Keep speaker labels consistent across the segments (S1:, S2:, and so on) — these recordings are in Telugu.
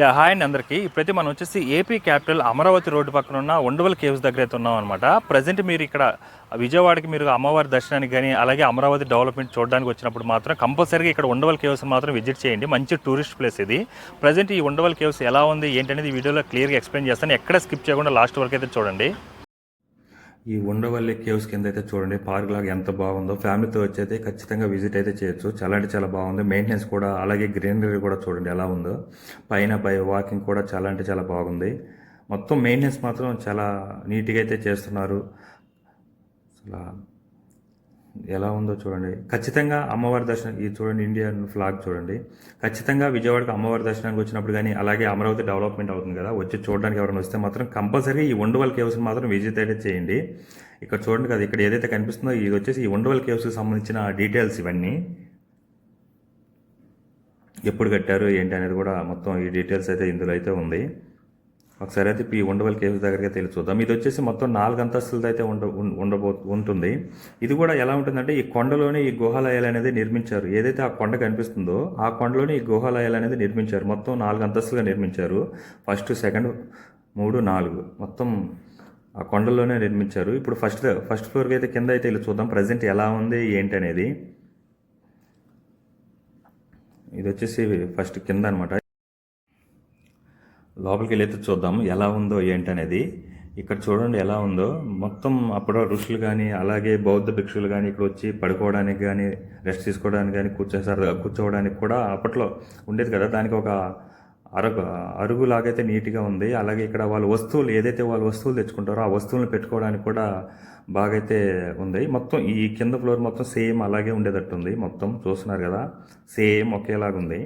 S1: యా హాయ్ అండి అందరికీ. ఇప్పుడైతే మనం వచ్చేసి ఏపీ క్యాపిటల్ అమరావతి రోడ్డు పక్కన ఉన్న ఉండవల్ కేవ్స్ దగ్గర అయితే ఉన్నాం అనమాట ప్రజెంట్ మీరు ఇక్కడ విజయవాడకి మీరు అమ్మవారి దర్శనానికి కానీ అలాగే అమరావతి డెవలప్మెంట్ చూడడానికి వచ్చినప్పుడు మాత్రం కంపల్సరీగా ఇక్కడ ఉండవల్ కేవ్స్ మాత్రం విజిట్ చేయండి. మంచి టూరిస్ట్ ప్లేస్ ఇది. ప్రజెంట్ ఈ ఉండవల్ కేవ్స్ ఎలా ఉంది ఏంటనేది ఈ వీడియోలో క్లియర్గా ఎక్స్ప్లెయిన్ చేస్తాను. ఎక్కడ స్కిప్ చేయకుండా లాస్ట్ వరకు అయితే చూడండి. ఈ ఉండవల్లి కేవ్స్ కింద అయితే చూడండి పార్క్ లాగా ఎంత బాగుందో. ఫ్యామిలీతో వచ్చి అయితే ఖచ్చితంగా విజిట్ అయితే చేయొచ్చు. చాలా అంటే చాలా బాగుంది. మెయింటెనెన్స్ కూడా అలాగే గ్రీనరీ కూడా చూడండి ఎలా ఉందో. పైన పై వాకింగ్ కూడా చాలా అంటే చాలా బాగుంది. మొత్తం మెయింటెనెన్స్ మాత్రం చాలా నీట్గా అయితే చేస్తున్నారు. అసలు ఎలా ఉందో చూడండి. ఖచ్చితంగా అమ్మవారి దర్శనం ఇది చూడండి ఇండియన్ ఫ్లాగ్ చూడండి. ఖచ్చితంగా విజయవాడకి అమ్మవారి దర్శనానికి వచ్చినప్పుడు కానీ అలాగే అమరావతి డెవలప్మెంట్ అవుతుంది కదా. వచ్చి చూడడానికి ఎవరైనా వస్తే మాత్రం కంపల్సరీ ఈ ఉండవల్ కేవ్స్ మాత్రం విజిట్ అయితే చేయండి. ఇక్కడ చూడండి కదా ఇక్కడ ఏదైతే కనిపిస్తుందో ఇది వచ్చేసి ఈ ఉండవల్ కేవ్స్కి సంబంధించిన డీటెయిల్స్ ఇవన్నీ. ఎప్పుడు కట్టారు ఏంటి అనేది కూడా మొత్తం ఈ డీటెయిల్స్ అయితే ఇందులో అయితే ఉంది. ఒకసారి అయితే ఈ ఉండవల్ కేవ్స్ దగ్గరికి అయితే చూద్దాం ఇది వచ్చేసి మొత్తం నాలుగు అంతస్తులతో అయితే ఉండ ఉండబో ఉంటుంది. ఇది కూడా ఎలా ఉంటుందంటే ఈ కొండలోనే ఈ గుహాలయాలు అనేది నిర్మించారు. ఏదైతే ఆ కొండ కనిపిస్తుందో ఆ కొండలోనే ఈ గుహాలయాలు అనేది నిర్మించారు. మొత్తం నాలుగు అంతస్తులుగా నిర్మించారు. ఫస్ట్ సెకండ్ మూడు నాలుగు మొత్తం ఆ కొండల్లోనే నిర్మించారు. ఇప్పుడు ఫస్ట్ ఫస్ట్ ఫ్లోర్కి అయితే కింద అయితే వెళ్ళి చూద్దాం. ప్రజెంట్ ఎలా ఉంది ఏంటి అనేది ఇది వచ్చేసి ఫస్ట్ కింద అనమాట లోపలికి వెళ్ళి చూద్దాం ఎలా ఉందో ఏంటనేది. ఇక్కడ చూడండి ఎలా ఉందో. మొత్తం అప్పుడు ఋషులు కానీ అలాగే బౌద్ధ భిక్షులు కానీ ఇక్కడ వచ్చి పడుకోవడానికి కానీ రెస్ట్ తీసుకోవడానికి కానీ కూర్చోసారు కూర్చోవడానికి కూడా అప్పట్లో ఉండేది కదా. దానికి ఒక అరుగు అరుగు లాగైతే నీట్గా ఉంది. అలాగే ఇక్కడ వాళ్ళ వస్తువులు ఏదైతే వాళ్ళ వస్తువులు తెచ్చుకుంటారో ఆ వస్తువులను పెట్టుకోవడానికి కూడా బాగైతే ఉంది. మొత్తం ఈ కింద ఫ్లోర్ మొత్తం సేమ్ అలాగే ఉండేటట్టుంది. మొత్తం చూస్తున్నారు కదా. సేమ్ ఒకేలాగా ఉంది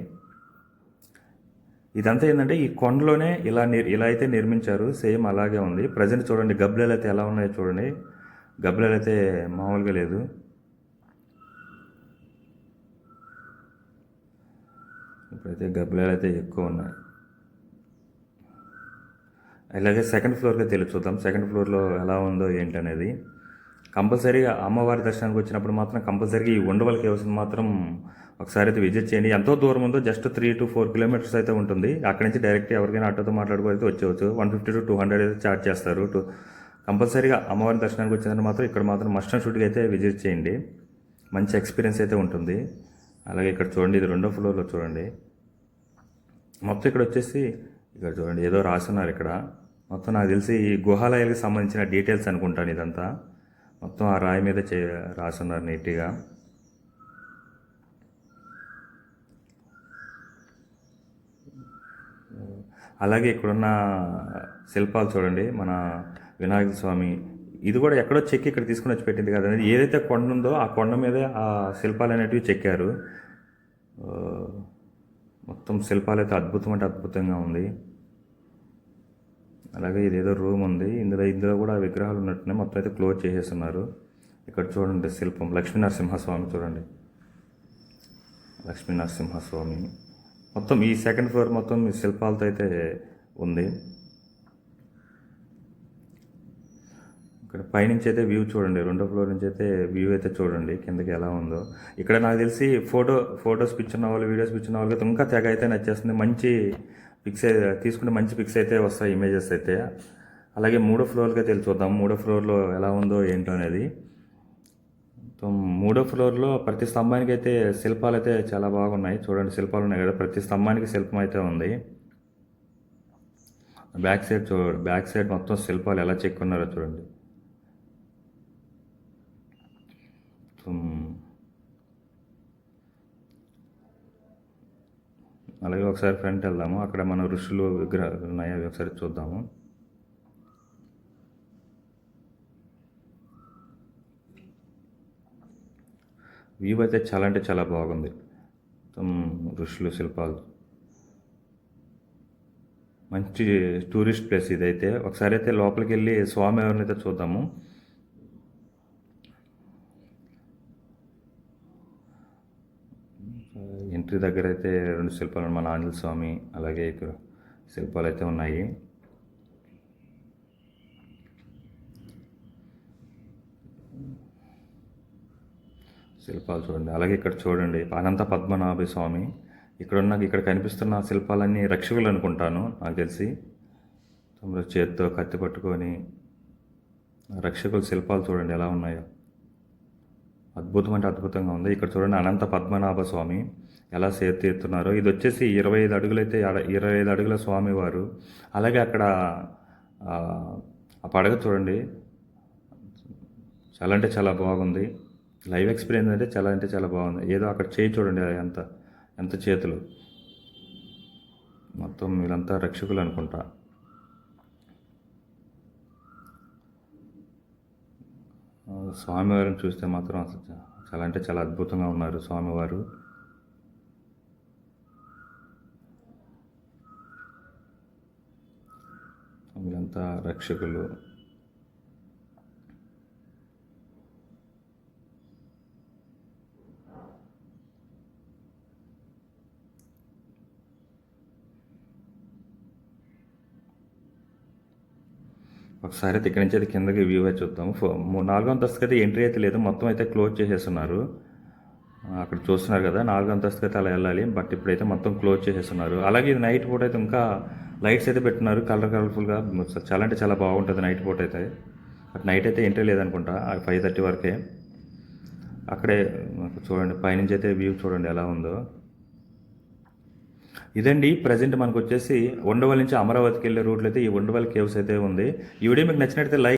S1: ఇదంతా ఏంటంటే ఈ కొండలోనే ఇలా నిర్ ఇలా అయితే నిర్మించారు సేమ్ అలాగే ఉంది. ప్రజెంట్ చూడండి గబ్బిలాలు అయితే ఎలా ఉన్నాయో చూడండి. గబ్బిలాలు అయితే మామూలుగా లేదు. ఇప్పుడైతే గబ్బిలాలు అయితే ఎక్కువ ఉన్నాయి. అలాగే సెకండ్ ఫ్లోర్కి తెలిసి చూద్దాం. సెకండ్ ఫ్లోర్లో ఎలా ఉందో ఏంటనేది. కంపల్సరీగా అమ్మవారి దర్శనానికి వచ్చినప్పుడు మాత్రం కంపల్సరీగా ఈ ఉండవల్ కేవ్స్ మాత్రం ఒకసారి అయితే విజిట్ చేయండి. ఎంతో దూరం ఉందో just three to four kilometres అయితే ఉంటుంది. అక్కడి నుంచి డైరెక్ట్ ఎవరికైనా ఆటోతో మాట్లాడుకోవాలి వచ్చేవచ్చు one fifty to two hundred అయితే ఛార్జ్ చేస్తారు. టు కంపల్సరీగా అమ్మవారి దర్శనానికి వచ్చినందుకు మాత్రం ఇక్కడ మాత్రం మస్ట్ అండ్ షూట్గా అయితే విజిట్ చేయండి. మంచి ఎక్స్పీరియన్స్ అయితే ఉంటుంది. అలాగే ఇక్కడ చూడండి ఇది రెండో ఫ్లోర్లో చూడండి. మొత్తం ఇక్కడ వచ్చేసి ఇక్కడ చూడండి ఏదో రాస్తున్నారు ఇక్కడ. మొత్తం నాకు తెలిసి ఈ గుహాలయాలకు సంబంధించిన డీటెయిల్స్ అనుకుంటాను ఇదంతా. మొత్తం ఆ రాయి మీద చే రాసున్నారు నీట్గా. అలాగే ఇక్కడున్న శిల్పాలు చూడండి మన వినాయక స్వామి. ఇది కూడా ఎక్కడో చెక్కి ఇక్కడ తీసుకుని వచ్చి పెట్టింది కదా అనేది ఏదైతే కొండ ఉందో ఆ కొండ మీదే ఆ శిల్పాలు అనేటివి చెక్కారు. మొత్తం శిల్పాలు అయితే అద్భుతం అంటే అద్భుతంగా ఉంది. అలాగే ఇదేదో రూమ్ ఉంది. ఇందులో ఇందులో కూడా విగ్రహాలు ఉన్నట్టున్నాయి మొత్తం అయితే క్లోజ్ చేసేస్తున్నారు. ఇక్కడ చూడండి శిల్పం. లక్ష్మీ నరసింహస్వామి చూడండి. లక్ష్మీ నరసింహస్వామి. మొత్తం ఈ సెకండ్ ఫ్లోర్ మొత్తం ఈ శిల్పాలతో అయితే ఉంది. ఇక్కడ పైనుంచి అయితే వ్యూ చూడండి. రెండో ఫ్లోర్ నుంచి అయితే వ్యూ అయితే చూడండి. కిందకి ఎలా ఉందో. ఇక్కడ నాకు తెలిసి ఫోటో ఫొటోస్ పిచ్చిన వాళ్ళు వీడియోస్ పిచ్చిన వాళ్ళకి ఇంకా తెగ అయితే నచ్చేస్తుంది. మంచి పిక్స్ తీసుకుంటే మంచి పిక్స్ అయితే వస్తాయి ఇమేజెస్ అయితే. అలాగే మూడో ఫ్లోర్కి అయితే చూద్దాం మూడో ఫ్లోర్లో ఎలా ఉందో ఏంటో అనేది. మూడో ఫ్లోర్లో ప్రతి స్తంభానికి అయితే శిల్పాలు అయితే చాలా బాగున్నాయి. చూడండి శిల్పాలు ఉన్నాయి కదా. ప్రతి స్తంభానికి శిల్పం అయితే ఉంది. బ్యాక్ సైడ్ చూ బ్యాక్ సైడ్ మొత్తం శిల్పాలు ఎలా చెక్కున్నారో చూడండి మొత్తం అలాగే ఒకసారి ఫ్రంట్ వెళ్దాము. అక్కడ మన ఋషులు విగ్రహాలు ఉన్నాయి? అవి ఒకసారి చూద్దాము. వ్యూ అయితే చాలా అంటే చాలా బాగుంది. మొత్తం ఋషులు శిల్పాలు. మంచి టూరిస్ట్ ప్లేస్ ఇదైతే. ఒకసారి అయితే లోపలికి వెళ్ళి స్వామి ఎవరినైతే అయితే చూద్దాము. ఎంట్రీ దగ్గర అయితే రెండు శిల్పాలు మన ఆంజనేయ స్వామి అలాగే ఇక్కడ శిల్పాలు అయితే ఉన్నాయి. శిల్పాలు చూడండి. అలాగే ఇక్కడ చూడండి అనంత పద్మనాభ స్వామి. ఇక్కడ ఉన్న ఇక్కడ కనిపిస్తున్న శిల్పాలన్నీ రక్షకులు అనుకుంటాను నాకు తెలిసి. తమరు చేత్తో కత్తి పట్టుకొని రక్షకుల శిల్పాలు చూడండి ఎలా ఉన్నాయో. అద్భుతం అంటే అద్భుతంగా ఉంది. ఇక్కడ చూడండి అనంత పద్మనాభ స్వామి ఎలా సేతు ఇది వచ్చేసి ఇరవై ఐదు అడుగులైతే ఇరవై ఐదు అడుగుల స్వామివారు. అలాగే అక్కడ ఆ, ఆ పడగ చూడండి. చాలా అంటే చాలా బాగుంది. లైవ్ ఎక్స్పీరియన్స్ అంటే చాలా అంటే చాలా బాగుంది. ఏదో అక్కడ చేయి చూడండి ఎంత ఎంత చేతులు. మొత్తం వీళ్ళంతా రక్షకులు అనుకుంటా ఆ, స్వామివారిని చూస్తే మాత్రం అసలు చాలా అంటే చాలా అద్భుతంగా ఉన్నారు స్వామివారు. వీళ్ళంతా రక్షకులు. ఒకసారి అయితే ఇక్కడి నుంచి అయితే కిందకి వ్యూ అయితే చూద్దాం. ఫో- నాలుగో అంతస్తుకి అయితే ఎంట్రీ అయితే లేదు. మొత్తం అయితే క్లోజ్ చేసేస్తున్నారు. అక్కడ చూస్తున్నారు కదా నాలుగో అంతస్తుకి అయితే అలా వెళ్ళాలి. బట్ ఇప్పుడైతే మొత్తం క్లోజ్ చేసేస్తున్నారు. అలాగే ఇది నైట్ పూట అయితే ఇంకా లైట్స్ అయితే పెట్టున్నారు కలర్ కలర్ఫుల్గా చాలా అంటే చాలా బాగుంటుంది నైట్ పూట అయితే. బట్ నైట్ అయితే ఎంట్రీ లేదనుకుంటా ఫైవ్ థర్టీ వరకే. అక్కడే చూడండి పైనుంచి అయితే వ్యూ చూడండి ఎలా ఉందో. ఇదండి ప్రజెంట్ మనకు వచ్చేసి ఉండవల్ నుంచి అమరావతికి వెళ్ళే రూట్లో అయితే ఈ ఉండవల్ కేవ్స్ అయితే ఉంది. ఈ వీడియో మీకు నచ్చినట్లయితే లైక్